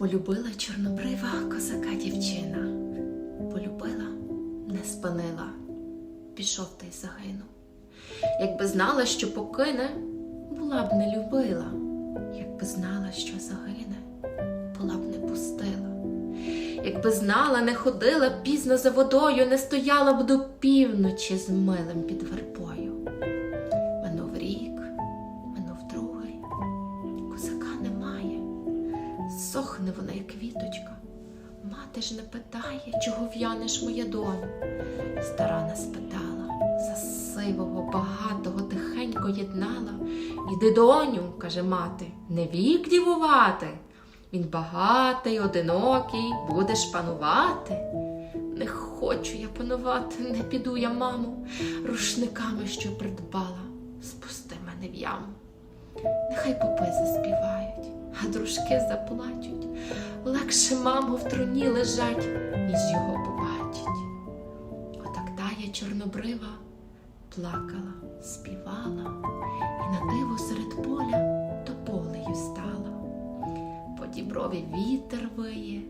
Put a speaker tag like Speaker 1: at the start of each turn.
Speaker 1: Полюбила чорнобрива козака дівчина. Полюбила, не спинила, пішов та й загинув. Якби знала, що покине, була б не любила. Якби знала, що загине, була б не пустила. Якби знала, не ходила пізно за водою, не стояла б до півночі з милим під вербою. Сохне вона, як квіточка. Мати ж не питає, чого в'янеш моя доню. Стара не спитала, за сивого, багатого тихенько єднала. Іди, доню, каже мати, не вік дівувати. Він багатий, одинокий, будеш панувати. Не хочу я панувати, не піду я, мамо, рушниками, що придбала, спусти мене в яму. Нехай попи заспівають, дружки заплачуть. Легше, мамо, в труні лежать, ніж його побачить. Отак тая чорнобрива плакала, співала, і на диво серед поля тополею стала. По діброві вітер виє,